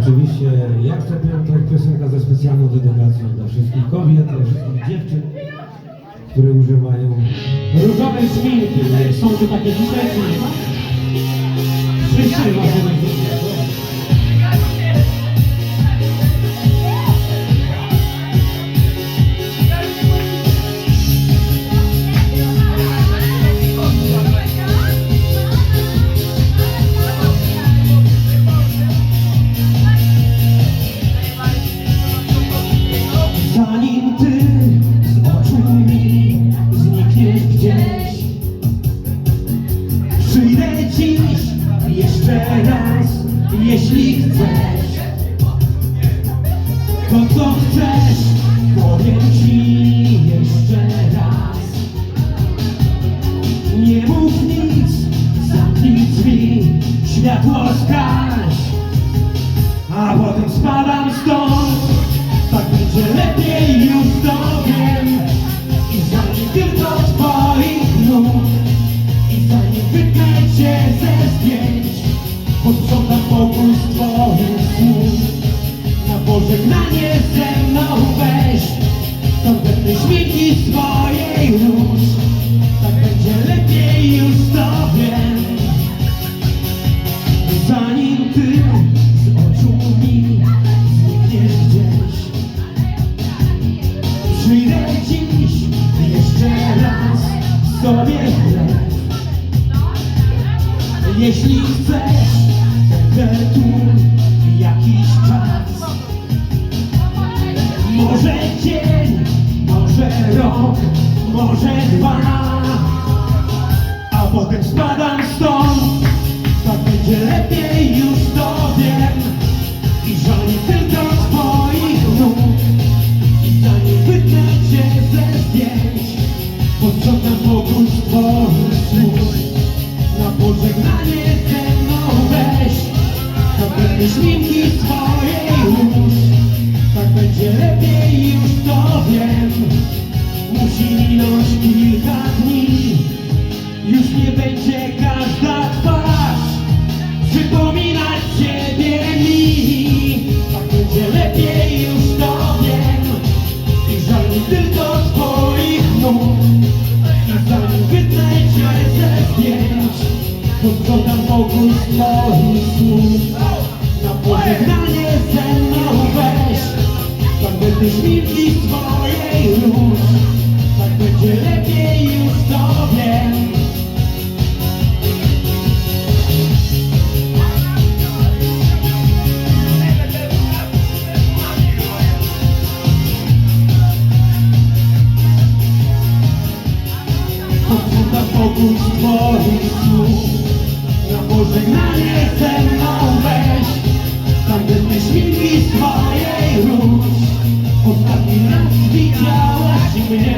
Oczywiście jak co piątek piosenka ze specjalną dedykacją dla wszystkich kobiet, dla wszystkich dziewczyn, które używają różowej szminki. Są tu takie dzisiaj, czy nie ma? Wszyscy macie na jeśli chcesz To co chcesz, powiem ci jeszcze raz. Nie mów nic, zamknij drzwi, światło zgaś A potem spadam Jeśli chcesz, tu jakiś czas Może dzień, może rok, może dwa A potem spadam Zapewne ślinki swojej róż Tak będzie lepiej, już to wiem. Musi minąć kilka dni. Już nie będzie każda twarz Przypominać ciebie mi. Tak będzie lepiej, już to wiem. I mi tylko twoich nóg. I zanim wytnę cię ze zdjęć. Pokój z twoich słów Na mnie ze mną weź Tak będziesz milki twojej już Tak będzie lepiej już tobie Odsuwa pokój twoich słów. Na pożegnanie ze mną weź gdy świnki swojej róż. Ostatni raz widziałaś mnie.